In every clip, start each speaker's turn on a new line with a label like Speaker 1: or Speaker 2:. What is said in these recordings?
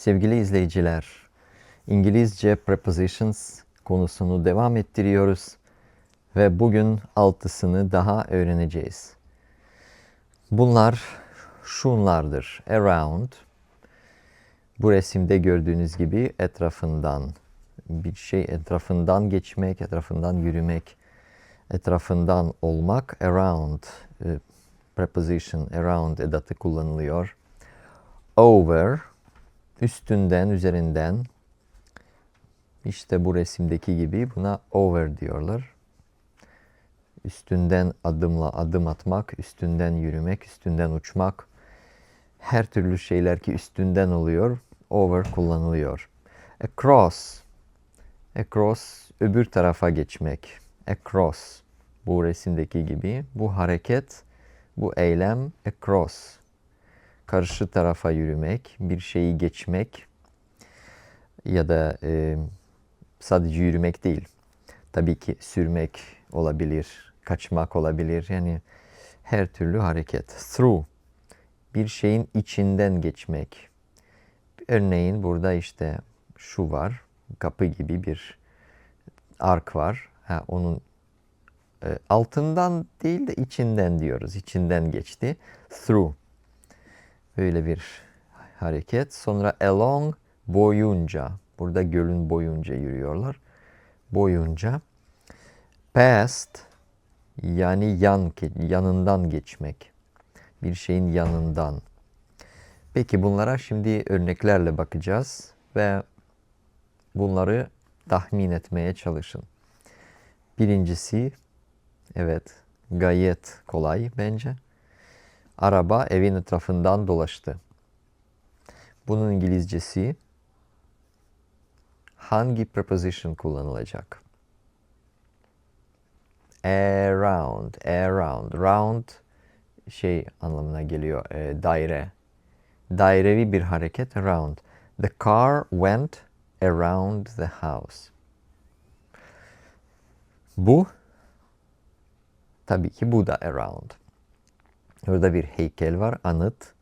Speaker 1: Sevgili izleyiciler, İngilizce prepositions konusunu devam ettiriyoruz ve bugün altısını daha öğreneceğiz. Bunlar şunlardır. Around, bu resimde gördüğünüz gibi etrafından, bir şey etrafından geçmek, etrafından yürümek, etrafından olmak, around, e, preposition, around edatı kullanılıyor. Over, üstünden, üzerinden. İşte bu resimdeki gibi buna over diyorlar. Üstünden adımla adım atmak, üstünden yürümek, üstünden uçmak. Her türlü şeyler ki üstünden oluyor, over kullanılıyor. Across, across öbür tarafa geçmek. Across, bu resimdeki gibi. Bu hareket, bu eylem across karşı tarafa yürümek, bir şeyi geçmek ya da e, sadece yürümek değil. Tabii ki sürmek olabilir, kaçmak olabilir. Yani her türlü hareket. Through, bir şeyin içinden geçmek. Örneğin burada işte şu var, kapı gibi bir ark var. Ha, onun e, altından değil de içinden diyoruz. İçinden geçti. Through Böyle bir hareket. Sonra along boyunca. Burada gölün boyunca yürüyorlar. Boyunca. Past yani yan yanından geçmek. Bir şeyin yanından. Peki bunlara şimdi örneklerle bakacağız ve bunları tahmin etmeye çalışın. Birincisi evet gayet kolay bence. Araba evin etrafından dolaştı. Bunun İngilizcesi hangi preposition kullanılacak? Around, around, round şey anlamına geliyor, e, daire. Dairevi bir hareket, around. The car went around the house. Bu, tabii ki bu da around. Orada bir heykel var, anıt.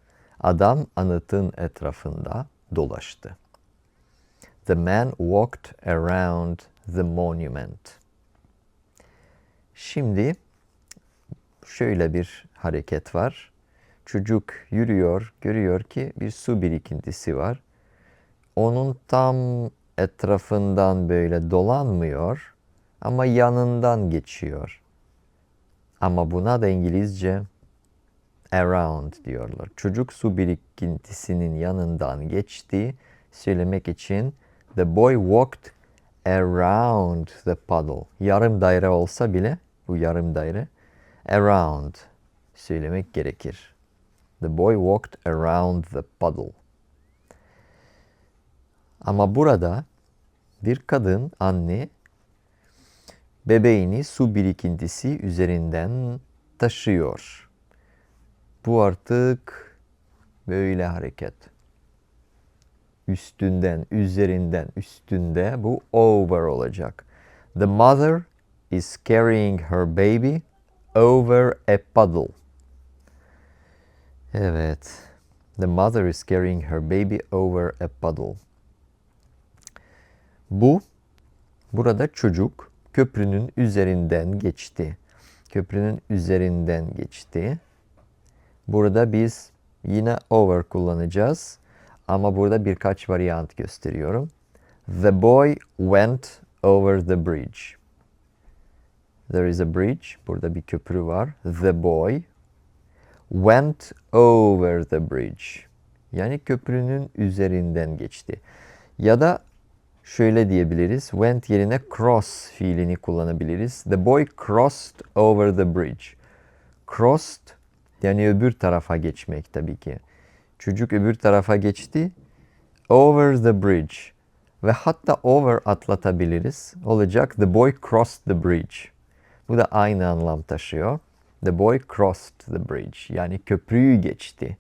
Speaker 1: Adam anıtın etrafında dolaştı. The man walked around the monument. Şimdi şöyle bir hareket var. Çocuk yürüyor, görüyor ki bir su birikintisi var. Onun tam etrafından böyle dolanmıyor ama yanından geçiyor. Ama buna da İngilizce around diyorlar. Çocuk su birikintisinin yanından geçti söylemek için the boy walked around the puddle. Yarım daire olsa bile bu yarım daire around söylemek gerekir. The boy walked around the puddle. Ama burada bir kadın, anne bebeğini su birikintisi üzerinden taşıyor. Bu artık böyle hareket. Üstünden, üzerinden, üstünde bu over olacak. The mother is carrying her baby over a puddle. Evet. The mother is carrying her baby over a puddle. Bu burada çocuk köprünün üzerinden geçti. Köprünün üzerinden geçti. Burada biz yine over kullanacağız. Ama burada birkaç varyant gösteriyorum. The boy went over the bridge. There is a bridge. Burada bir köprü var. The boy went over the bridge. Yani köprünün üzerinden geçti. Ya da şöyle diyebiliriz. Went yerine cross fiilini kullanabiliriz. The boy crossed over the bridge. Crossed yani öbür tarafa geçmek tabii ki. Çocuk öbür tarafa geçti. Over the bridge. Ve hatta over atlatabiliriz. Olacak the boy crossed the bridge. Bu da aynı anlam taşıyor. The boy crossed the bridge. Yani köprüyü geçti.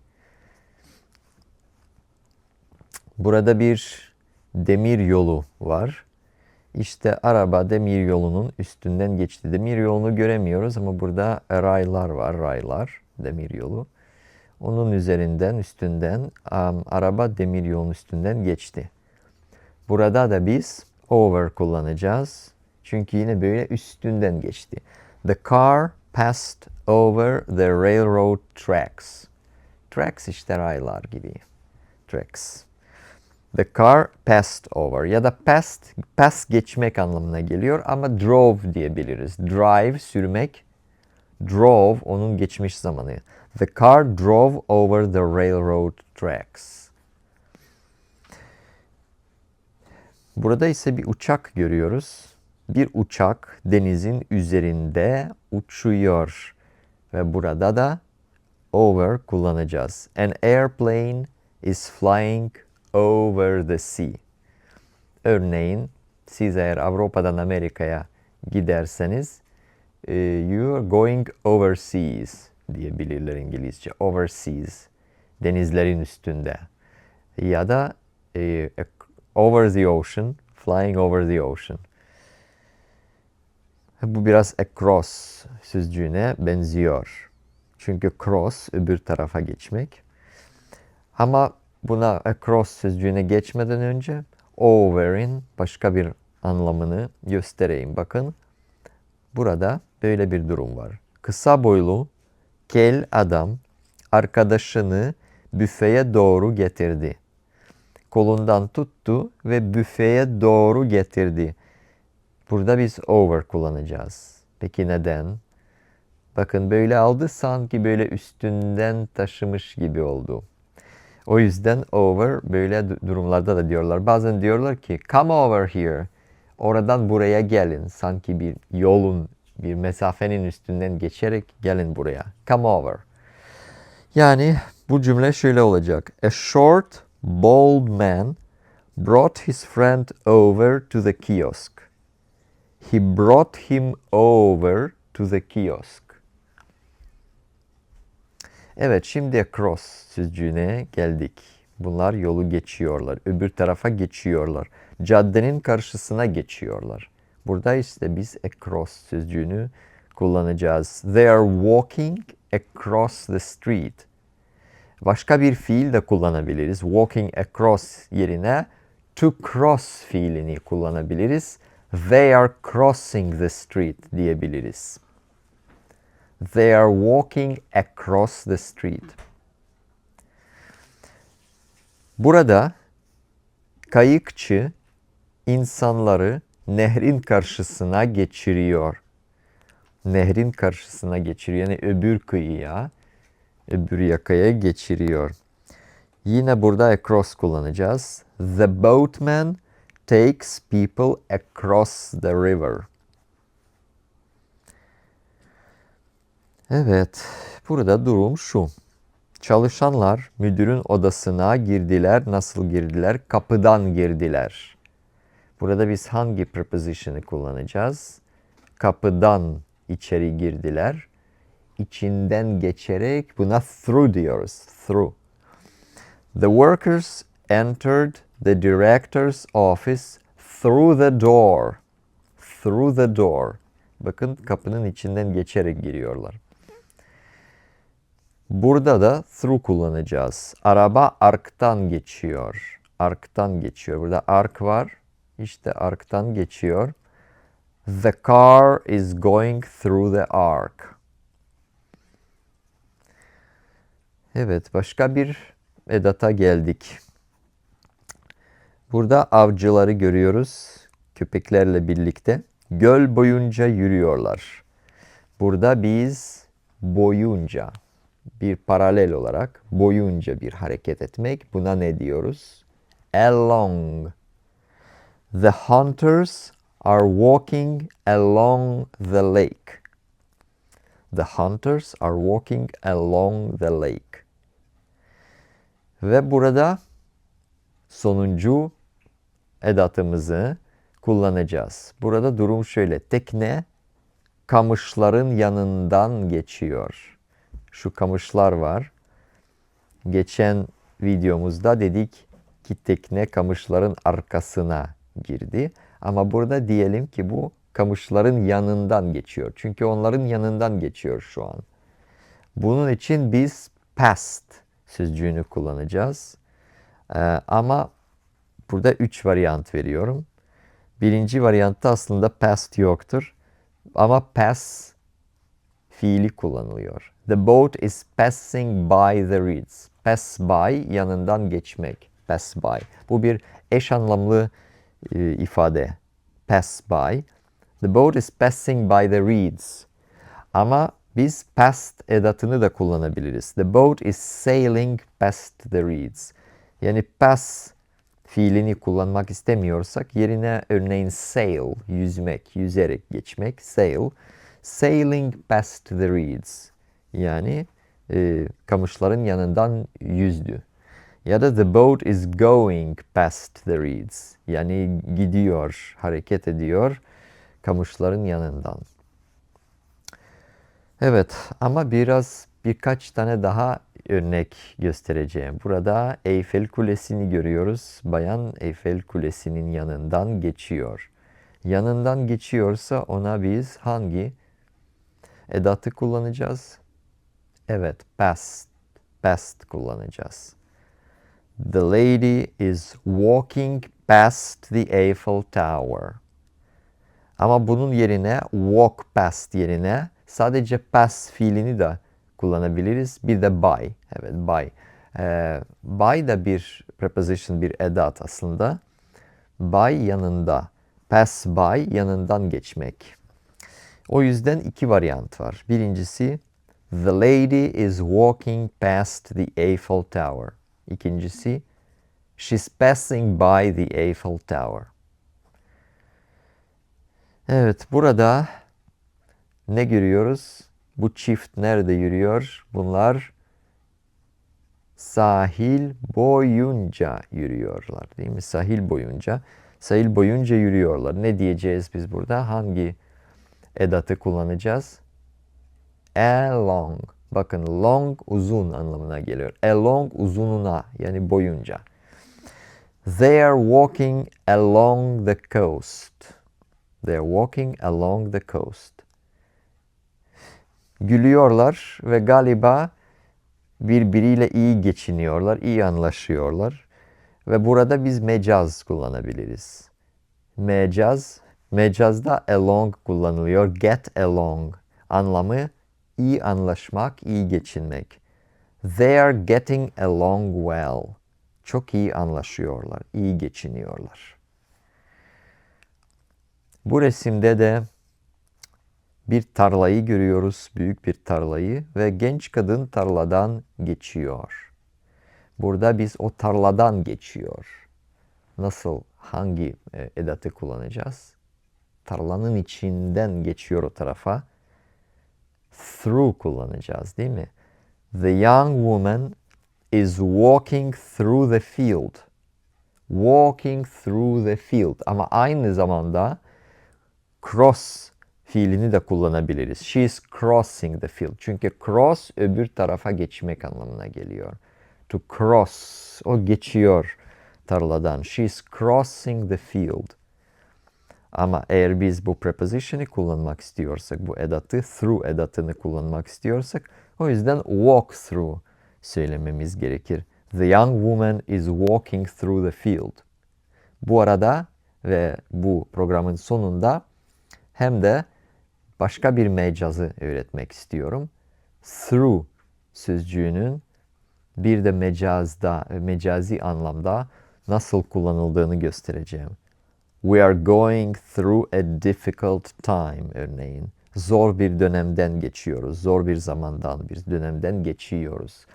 Speaker 1: Burada bir demir yolu var. İşte araba demir yolunun üstünden geçti. Demir yolunu göremiyoruz ama burada raylar var, raylar demir yolu. Onun üzerinden, üstünden araba demir yolun üstünden geçti. Burada da biz over kullanacağız. Çünkü yine böyle üstünden geçti. The car passed over the railroad tracks. Tracks işte raylar gibi. Tracks. The car passed over ya da passed, pass geçmek anlamına geliyor ama drove diyebiliriz. Drive sürmek, drove onun geçmiş zamanı. The car drove over the railroad tracks. Burada ise bir uçak görüyoruz. Bir uçak denizin üzerinde uçuyor. Ve burada da over kullanacağız. An airplane is flying over the sea. Örneğin siz eğer Avrupa'dan Amerika'ya giderseniz e, you are going overseas diyebilirler İngilizce. Overseas. Denizlerin üstünde. Ya da e, over the ocean. Flying over the ocean. Bu biraz across sözcüğüne benziyor. Çünkü cross öbür tarafa geçmek. Ama buna across sözcüğüne geçmeden önce over'in başka bir anlamını göstereyim. Bakın burada böyle bir durum var. Kısa boylu kel adam arkadaşını büfeye doğru getirdi. Kolundan tuttu ve büfeye doğru getirdi. Burada biz over kullanacağız. Peki neden? Bakın böyle aldı sanki böyle üstünden taşımış gibi oldu. O yüzden over böyle durumlarda da diyorlar. Bazen diyorlar ki come over here. Oradan buraya gelin. Sanki bir yolun, bir mesafenin üstünden geçerek gelin buraya. Come over. Yani bu cümle şöyle olacak. A short, bald man brought his friend over to the kiosk. He brought him over to the kiosk. Evet şimdi across sözcüğüne geldik. Bunlar yolu geçiyorlar. Öbür tarafa geçiyorlar. Caddenin karşısına geçiyorlar. Burada işte biz across sözcüğünü kullanacağız. They are walking across the street. Başka bir fiil de kullanabiliriz. Walking across yerine to cross fiilini kullanabiliriz. They are crossing the street diyebiliriz. They are walking across the street. Burada kayıkçı insanları nehrin karşısına geçiriyor. Nehrin karşısına geçiriyor. Yani öbür kıyıya, öbür yakaya geçiriyor. Yine burada across kullanacağız. The boatman takes people across the river. Evet, burada durum şu. Çalışanlar müdürün odasına girdiler. Nasıl girdiler? Kapıdan girdiler. Burada biz hangi preposition'ı kullanacağız? Kapıdan içeri girdiler. İçinden geçerek buna through diyoruz. Through. The workers entered the director's office through the door. Through the door. Bakın kapının içinden geçerek giriyorlar. Burada da through kullanacağız. Araba arktan geçiyor. Arktan geçiyor. Burada ark var. İşte arktan geçiyor. The car is going through the ark. Evet, başka bir edata geldik. Burada avcıları görüyoruz. Köpeklerle birlikte. Göl boyunca yürüyorlar. Burada biz boyunca bir paralel olarak boyunca bir hareket etmek. Buna ne diyoruz? Along. The hunters are walking along the lake. The hunters are walking along the lake. Ve burada sonuncu edatımızı kullanacağız. Burada durum şöyle. Tekne kamışların yanından geçiyor. Şu kamışlar var. Geçen videomuzda dedik ki tekne kamışların arkasına girdi. Ama burada diyelim ki bu kamışların yanından geçiyor. Çünkü onların yanından geçiyor şu an. Bunun için biz past sözcüğünü kullanacağız. Ee, ama burada üç varyant veriyorum. Birinci varyantta aslında past yoktur. Ama pass fiili kullanılıyor. The boat is passing by the reeds. Pass by yanından geçmek. Pass by. Bu bir eş anlamlı e, ifade. Pass by. The boat is passing by the reeds. Ama biz past edatını da kullanabiliriz. The boat is sailing past the reeds. Yani pass fiilini kullanmak istemiyorsak yerine örneğin sail, yüzmek, yüzerek geçmek, sail. Sailing past the reeds. Yani e, kamışların yanından yüzdü. Ya da the boat is going past the reeds. Yani gidiyor, hareket ediyor kamışların yanından. Evet ama biraz birkaç tane daha örnek göstereceğim. Burada Eyfel Kulesi'ni görüyoruz. Bayan Eyfel Kulesi'nin yanından geçiyor. Yanından geçiyorsa ona biz hangi edatı kullanacağız? Evet, past. Past kullanacağız. The lady is walking past the Eiffel Tower. Ama bunun yerine walk past yerine sadece pass fiilini de kullanabiliriz. Bir de by. Evet by. Ee, by da bir preposition, bir edat aslında. By yanında. Pass by yanından geçmek. O yüzden iki varyant var. Birincisi The lady is walking past the Eiffel Tower. İkincisi She's passing by the Eiffel Tower. Evet, burada ne görüyoruz? Bu çift nerede yürüyor? Bunlar sahil boyunca yürüyorlar değil mi? Sahil boyunca. Sahil boyunca yürüyorlar. Ne diyeceğiz biz burada? Hangi edatı kullanacağız? Along. Bakın long uzun anlamına geliyor. Along uzununa yani boyunca. They are walking along the coast. They are walking along the coast. Gülüyorlar ve galiba birbiriyle iyi geçiniyorlar, iyi anlaşıyorlar. Ve burada biz mecaz kullanabiliriz. Mecaz, mecazda along kullanılıyor. Get along anlamı iyi anlaşmak, iyi geçinmek. They are getting along well. Çok iyi anlaşıyorlar, iyi geçiniyorlar. Bu resimde de bir tarlayı görüyoruz, büyük bir tarlayı ve genç kadın tarladan geçiyor. Burada biz o tarladan geçiyor. Nasıl, hangi e, edatı kullanacağız? Tarlanın içinden geçiyor o tarafa. Through kullanacağız değil mi? The young woman is walking through the field. Walking through the field. Ama aynı zamanda cross fiilini de kullanabiliriz. She is crossing the field. Çünkü cross öbür tarafa geçmek anlamına geliyor. To cross. O geçiyor tarladan. She is crossing the field. Ama eğer biz bu preposition'ı kullanmak istiyorsak, bu edatı through edatını kullanmak istiyorsak, o yüzden walk through söylememiz gerekir. The young woman is walking through the field. Bu arada ve bu programın sonunda hem de başka bir mecazı öğretmek istiyorum. Through sözcüğünün bir de mecazda, mecazi anlamda nasıl kullanıldığını göstereceğim. We are going through a difficult time örneğin. Zor bir dönemden geçiyoruz. Zor bir zamandan, bir dönemden geçiyoruz.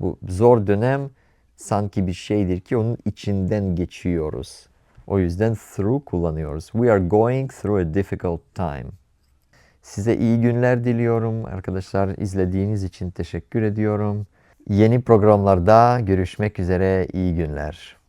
Speaker 1: Bu zor dönem sanki bir şeydir ki onun içinden geçiyoruz. O yüzden through kullanıyoruz. We are going through a difficult time. Size iyi günler diliyorum arkadaşlar. İzlediğiniz için teşekkür ediyorum. Yeni programlarda görüşmek üzere. İyi günler.